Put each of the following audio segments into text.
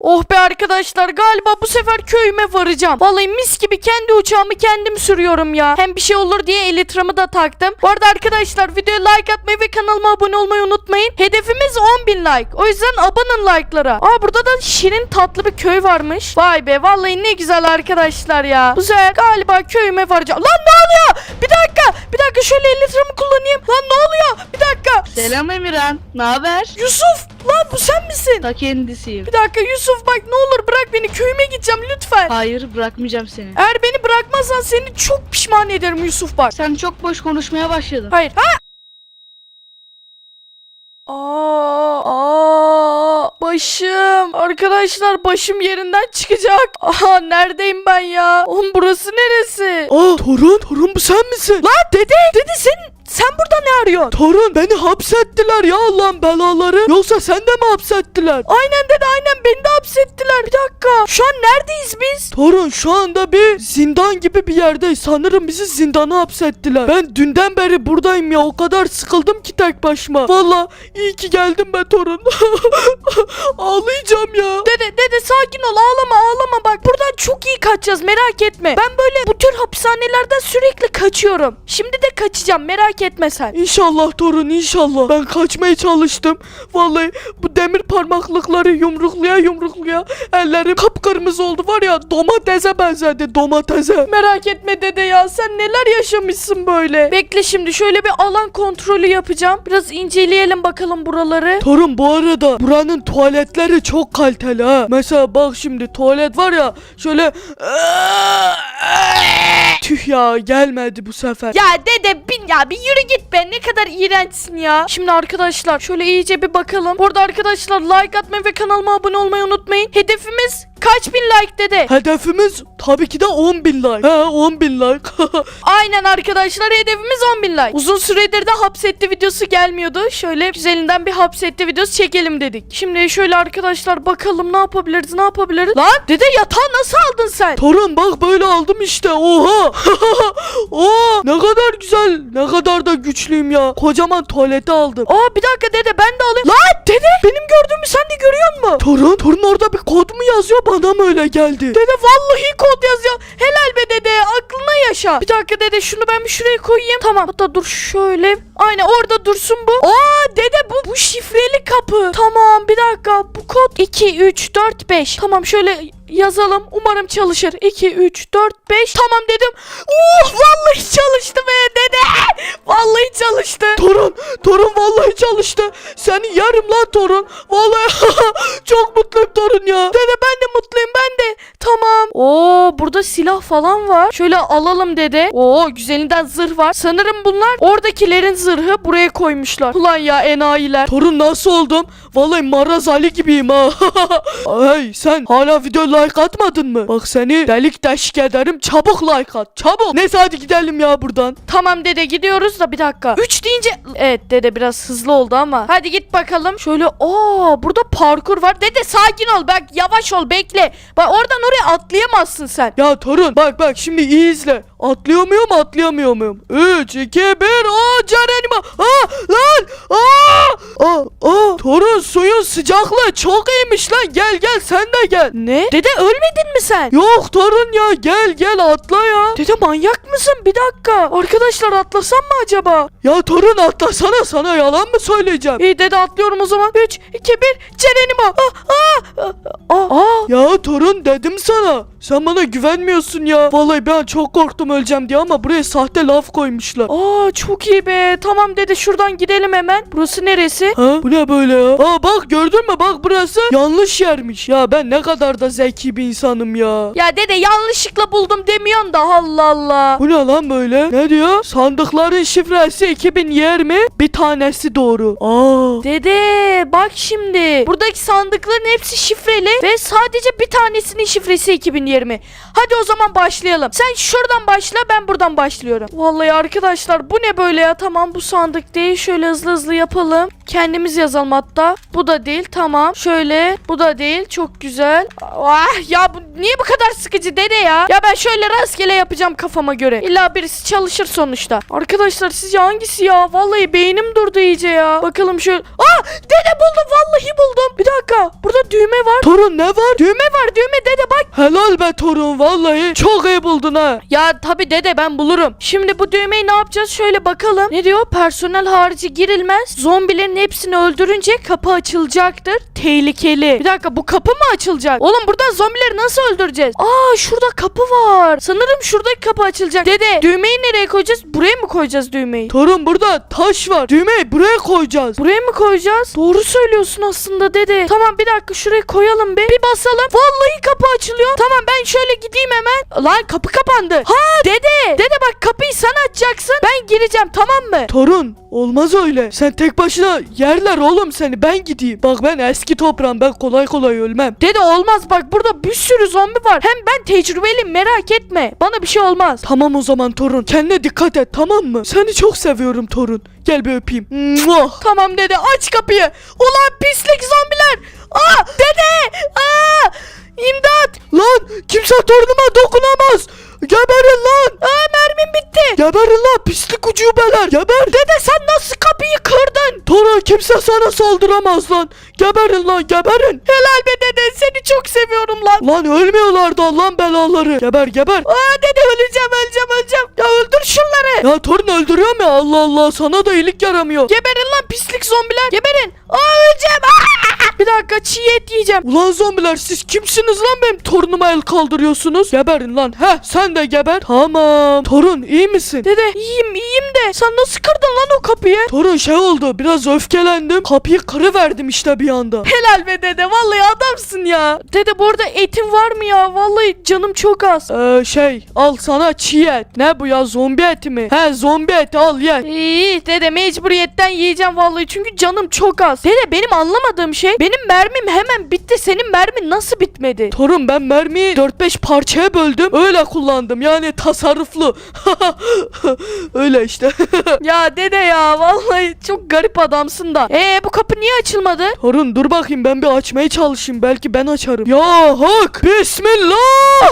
Oh be arkadaşlar galiba bu sefer köyüme varacağım. Vallahi mis gibi kendi uçağımı kendim sürüyorum ya. Hem bir şey olur diye elitramı da taktım. Bu arada arkadaşlar videoya like atmayı ve kanalıma abone olmayı unutmayın. Hedefimiz 10.000 like. O yüzden abanın like'lara. Aa burada da şirin tatlı bir köy varmış. Vay be vallahi ne güzel arkadaşlar ya. Bu sefer galiba köyüme varacağım. Lan ne oluyor? Bir dakika. Bir dakika şöyle elitramı kullanayım. Lan ne oluyor? Bir dakika. Selam Emirhan. Ne haber? Yusuf lan bu sen misin? Ta kendisiyim. Bir dakika Yusuf bak ne olur bırak beni köyüme gideceğim lütfen. Hayır bırakmayacağım seni. Eğer beni bırakmazsan seni çok pişman ederim Yusuf bak. Sen çok boş konuşmaya başladın. Hayır. Ha! Aa, aa, başım. Arkadaşlar başım yerinden çıkacak. Aha neredeyim ben ya? Oğlum burası neresi? Aa torun, torun bu sen misin? Lan dede, dede sen sen burada ne arıyorsun? Torun beni hapsettiler ya Allah'ın belaları. Yoksa sen de mi hapsettiler? Aynen dede aynen beni de hapsettiler. Bir dakika. Şu an neredeyiz biz? Torun şu anda bir zindan gibi bir yerdeyiz. Sanırım bizi zindana hapsettiler. Ben dünden beri buradayım ya. O kadar sıkıldım ki tek başıma. Valla iyi ki geldim be torun. Ağlayacağım ya. Dede dede sakin ol ağlama ağlama bak buradan çok iyi kaçacağız merak etme. Ben böyle bu tür hapishanelerden sürekli kaçıyorum. Şimdi de kaçacağım merak etme sen. İnşallah torun inşallah. Ben kaçmaya çalıştım. Vallahi bu demir parmaklıkları yumrukluya yumrukluya ellerim kıpkırmızı oldu var ya domatese benzedi domatese. Merak etme dede ya sen neler yaşamışsın böyle. Bekle şimdi şöyle bir alan kontrolü yapacağım. Biraz inceleyelim bakalım buraları. Torun bu arada buranın tuvaletleri çok kaliteli ha. Mesela bak şimdi tuvalet var ya şöyle Tüh ya gelmedi bu sefer. Ya dede bin ya bir yürü git be ne kadar iğrençsin ya. Şimdi arkadaşlar şöyle iyice bir bakalım. Burada arkadaşlar like atmayı ve kanalıma abone olmayı unutmayın. Hedefimiz kaç bin like dede? Hedefimiz tabii ki de 10 bin like. He 10 bin like. Aynen arkadaşlar hedefimiz 10 bin like. Uzun süredir de hapsetti videosu gelmiyordu. Şöyle güzelinden bir hapsetti videosu çekelim dedik. Şimdi şöyle arkadaşlar bakalım ne yapabiliriz ne yapabiliriz. Lan dede yatağı nasıl aldın sen? Torun bak böyle aldım işte. Oha. Oo ne kadar güzel. Ne kadar da güçlüyüm ya. Kocaman tuvaleti aldım. Aa bir dakika dede ben de alayım. Lan dede benim gördüğümü sen de görüyor musun? Torun, torun orada bir kod mu yazıyor bana mı öyle geldi? Dede vallahi kod yazıyor. Helal be dede aklına yaşa. Bir dakika dede şunu ben bir şuraya koyayım. Tamam hatta dur şöyle. Aynen orada dursun bu. Aa dede bu bu şifreli kapı. Tamam bir dakika bu kod 2 3 4 5. Tamam şöyle yazalım. Umarım çalışır. 2 3 4 5. Tamam dedim. Uh vallahi çalıştı be dede. Vallahi çalıştı. Torun, torun vallahi çalıştı. Seni yerim lan torun. Vallahi çok mutluyum torun ya. Dede ben de mutluyum ben de. Tamam. Oo burada silah falan var. Şöyle alalım dede. Oo güzelinden zırh var. Sanırım bunlar oradakilerin zırhı buraya koymuşlar. Ulan ya enayiler. Torun nasıl oldum? Vallahi Maraz Ali gibiyim ha. hey sen hala video like atmadın mı? Bak seni delik deşik ederim. Çabuk like at. Çabuk. Neyse hadi gidelim ya buradan. Tamam dede gidiyoruz da bir dakika. 3 deyince evet dede biraz hızlı oldu ama. Hadi git bakalım. Şöyle aa burada parkur var. Dede sakin ol bak yavaş ol bekle. Bak oradan oraya atlayamazsın sen. Ya torun bak bak şimdi iyi izle. Atlıyor muyum atlayamıyor muyum? 3, 2, 1 Aa Ceren'ime Aa lan Aa Aa, aa Torun suyun sıcaklığı çok iyiymiş lan gel gel sen de gel Ne? Dede ölmedin mi sen? Yok torun ya gel gel atla ya Dede manyak mısın? Bir dakika. Arkadaşlar atlasam mı acaba? Ya torun atlasana sana yalan mı söyleyeceğim İyi dede atlıyorum o zaman. 3, 2, 1. Ceren'im o. Aa, aa, aa, aa. Ya torun dedim sana sen bana güvenmiyorsun ya Vallahi ben çok korktum öleceğim diye ama buraya sahte laf koymuşlar Aa çok iyi be. Tamam dede şuradan gidelim hemen. Burası neresi? Ha bu ne böyle ya? Aa bak gördün mü bak burası yanlış yermiş. Ya ben ne kadar da zeki bir insanım ya. Ya dede yanlışlıkla buldum demiyorsun da Allah Allah. Bu ne lan böyle? Ne diyor? Sandıkların şifresi 2020 bir tanesi doğru. Aa. Dede bak şimdi. Buradaki sandıkların hepsi şifreli ve sadece bir tanesinin şifresi 2020. Hadi o zaman başlayalım. Sen şuradan başla ben buradan başlıyorum. Vallahi arkadaşlar bu ne böyle ya tamam bu sandık değil şöyle hızlı hızlı yapalım. Kendimiz yazalım hatta. Bu da değil tamam. Şöyle bu da değil çok güzel. Ah ya bu niye bu kadar sıkıcı dede ya? Ya ben şöyle rastgele yapacağım kafama göre. İlla birisi çalışır sonuçta. Arkadaşlar sizce hangisi ya? Vallahi beynim durdu iyice ya. Bakalım şöyle. Aa dede buldum vallahi buldum. Bir dakika burada düğme var. Torun ne var? Düğme var düğme dede bak. Helal be torun vallahi çok iyi buldun ha. Ya tabi dede ben bulurum. Şimdi bu düğmeyi ne yapacağız? Şöyle bakalım. Ne diyor? Personel harici girilmez. Zombilerin hepsini öldürünce kapı açılacaktır. Tehlikeli. Bir dakika bu kapı mı açılacak? Oğlum buradan zombileri nasıl öldüreceğiz? Aa şurada kapı var. Sanırım şuradaki kapı açılacak. Dede düğmeyi nereye koyacağız? Buraya mı koyacağız düğmeyi? Torun burada taş var. Düğmeyi buraya koyacağız. Buraya mı koyacağız? Doğru söylüyorsun aslında dede. Tamam bir dakika şuraya koyalım bir. Bir basalım. Vallahi kapı açılıyor. Tamam ben şöyle gideyim hemen. Lan kapı kapandı. Ha dede. Dede bak kapıyı sen açacaksın. Ben gireceğim tamam mı? Torun olmaz öyle. Sen tek başına yerler oğlum seni ben gideyim. Bak ben eski toprağım ben kolay kolay ölmem. Dede olmaz bak burada bir sürü zombi var. Hem ben tecrübeliyim merak etme. Bana bir şey olmaz. Tamam o zaman torun kendine dikkat et tamam mı? Seni çok seviyorum torun. Gel bir öpeyim. Muah. Tamam dede aç kapıyı. Ulan pislik zombiler. Aa dede. Aa imdat. Lan kimse torunuma dokunamaz. Geberin lan. Aa mermim bitti. Geberin lan pislik ucubeler. Geber. Dede sen nasıl kapıyı kırdın? Torun kimse sana saldıramaz lan. Geberin lan geberin. Helal be dede seni çok seviyorum lan. Lan ölmüyorlar da lan belaları. Geber geber. Aa dede öleceğim öleceğim öleceğim. Ya öldür şunları. Ya torun öldürüyor mu? Allah Allah sana da iyilik yaramıyor. Geberin lan pislik zombiler. Geberin. Aa dakika çiğ et yiyeceğim. Ulan zombiler siz kimsiniz lan benim torunuma el kaldırıyorsunuz? Geberin lan. Heh sen de geber. Tamam. Torun iyi misin? Dede iyiyim iyiyim de sen nasıl kırdın lan o kapıyı? Torun şey oldu biraz öfkelendim. Kapıyı kırıverdim işte bir anda. Helal be dede vallahi adamsın ya. Dede bu arada etin var mı ya? Vallahi canım çok az. Ee, şey al sana çiğ et. Ne bu ya zombi eti mi? He zombi eti al ye. İyi dede mecburiyetten yiyeceğim vallahi çünkü canım çok az. Dede benim anlamadığım şey benim mermim hemen bitti senin mermin nasıl bitmedi? Torun ben mermiyi 4-5 parçaya böldüm. Öyle kullandım. Yani tasarruflu. Öyle işte. ya dede ya vallahi çok garip adamsın da. Ee bu kapı niye açılmadı? Torun dur bakayım ben bir açmaya çalışayım. Belki ben açarım. Ya hak. Bismillah.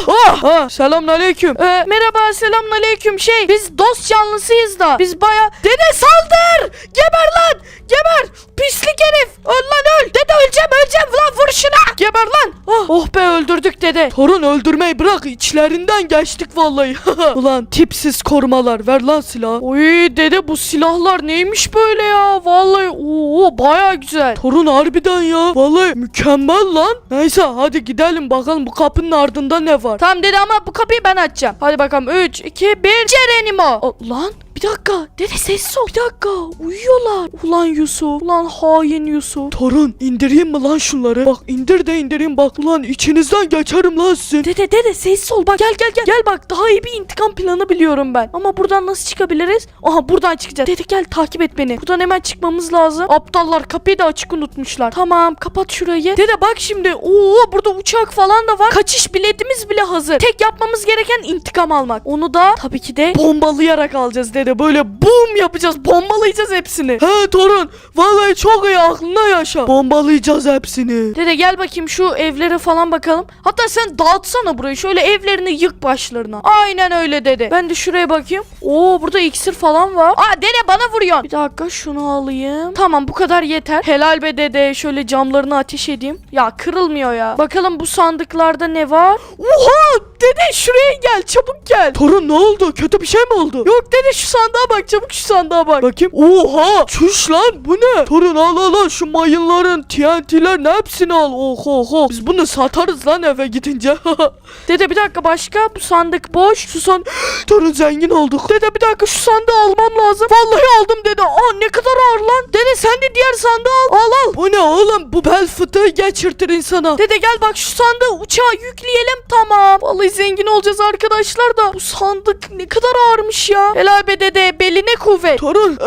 Ah, ha, selamünaleyküm. Ee, merhaba selamünaleyküm şey biz dost canlısıyız da biz baya dede saldır geber lan geber pislik herif öl lan öl dede öleceğim öleceğim lan vur şuna geber lan oh, oh be öldürdük dede Torun öldürmeyi bırak içlerinden geçtik vallahi. Ulan tipsiz korumalar ver lan silahı. Oy dede bu silahlar neymiş böyle ya vallahi oo baya güzel Torun harbiden ya. Vallahi mükemmel lan. Neyse hadi gidelim bakalım bu kapının ardında ne var. Tamam dede ama bu kapıyı ben açacağım hadi bakalım 3 2 1 Cerenimo O, lan bir dakika dede sessiz ol bir dakika uyuyorlar ulan Yusuf ulan hain Yusuf Torun indireyim mi lan şunları? Bak indir de indireyim bak ulan içinizden geçerim lan sizin. Dede dede sessiz ol bak gel gel gel. Gel bak daha iyi bir intikam planı biliyorum ben. Ama buradan nasıl çıkabiliriz? Aha buradan çıkacağız. Dede gel takip et beni. Buradan hemen çıkmamız lazım. Aptallar kapıyı da açık unutmuşlar. Tamam kapat şurayı. Dede bak şimdi. Oo burada uçak falan da var. Kaçış biletimiz bile hazır. Tek yapmamız gereken intikam almak. Onu da tabii ki de bombalayarak alacağız dede. Böyle boom yapacağız. Bombalayacağız hepsini. He torun vallahi çok iyi aklına yaşa. Bombalayacağız hepsini. Dede gel bakayım şu evlere falan bakalım. Hatta sen dağıtsana burayı. Şöyle evlerini yık başlarına. Aynen öyle dede. Ben de şuraya bakayım. Oo burada iksir falan var. Aa dede bana vuruyorsun. Bir dakika şunu alayım. Tamam bu kadar yeter. Helal be dede. Şöyle camlarını ateş edeyim. Ya kırılmıyor ya. Bakalım bu sandıklarda ne var? Oha dede şuraya gel çabuk gel. Torun ne oldu? Kötü bir şey mi oldu? Yok dede şu sandığa bak çabuk şu sandığa bak. Bakayım. Oha! Çüş lan bu ne? Torun al al al şu mayınların, TNT'lerin hepsini al. Oho oho. Biz bunu satarız lan eve gidince. Dede bir dakika başka bu sandık boş. Şu san Torun zengin olduk. Dede bir dakika şu sandığı almam lazım. Vallahi aldım dede. Aa ne kadar ağır lan. Dede sen de diğer sandığı al. Al al. Bu ne oğlum? Bu bel fıtığı geçirtir insana. Dede gel bak şu sandığı uçağa yükleyelim tamam. Vallahi zengin olacağız arkadaşlar da. Bu sandık ne kadar ağırmış ya. Helal be dede beline kuvvet. Torun.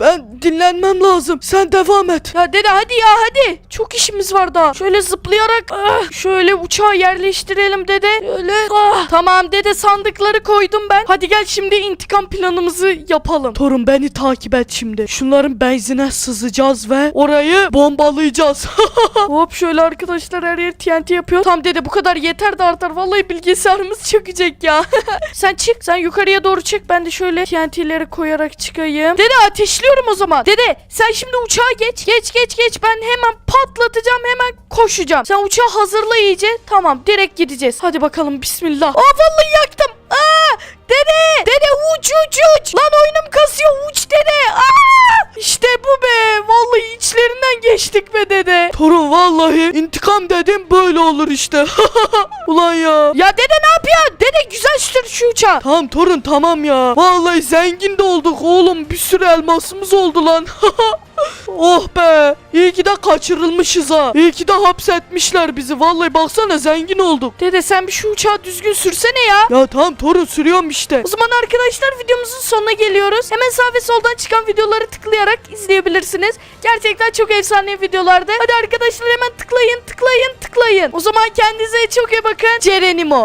Ben dinlenmem lazım. Sen devam et. Ya dede hadi ya hadi. Çok işimiz var daha. Şöyle zıplayarak ah, şöyle uçağı yerleştirelim dede. Şöyle ah. Tamam dede sandıkları koydum ben. Hadi gel şimdi intikam planımızı yapalım. Torun beni takip et şimdi. Şunların benzine sızacağız ve orayı bombalayacağız. Hop şöyle arkadaşlar her yer TNT yapıyor. Tam dede bu kadar yeter de artar. Vallahi bilgisayarımız çökecek ya. sen çık sen yukarıya doğru çık. Ben de şöyle TNT'leri koyarak çıkayım. Dede ateşliyorum o zaman. Dede sen şimdi uçağa geç. Geç geç geç. Ben hemen patlatacağım hemen koşacağım. Sen uçağı hazırla iyice. Tamam direkt gideceğiz. Hadi bakalım bismillah. Aa vallahi yaktım. Aa dede. Dede uç uç uç. Lan oyunum kasıyor uç dede. Aa işte bu be. Vallahi içlerinden geçtik be dede. Torun intikam dedim böyle olur işte. Ulan ya. Ya dede ne yapıyor? Dede güzel sür şu uçağı. Tamam torun tamam ya. Vallahi zengin de olduk oğlum. Bir sürü elmasımız oldu lan. oh be. İyi ki de kaçırılmışız ha. İyi ki de hapsetmişler bizi. Vallahi baksana zengin olduk. Dede sen bir şu uçağı düzgün sürsene ya. Ya tamam torun sürüyorum işte. O zaman arkadaşlar videomuzun sonuna geliyoruz. Hemen sağ ve soldan çıkan videoları tıklayarak izleyebilirsiniz. Gerçekten çok efsane videolardı. Hadi arkadaşlar hemen tıklayın tıklayın tıklayın. O zaman kendinize çok iyi bakın. Cerenimo.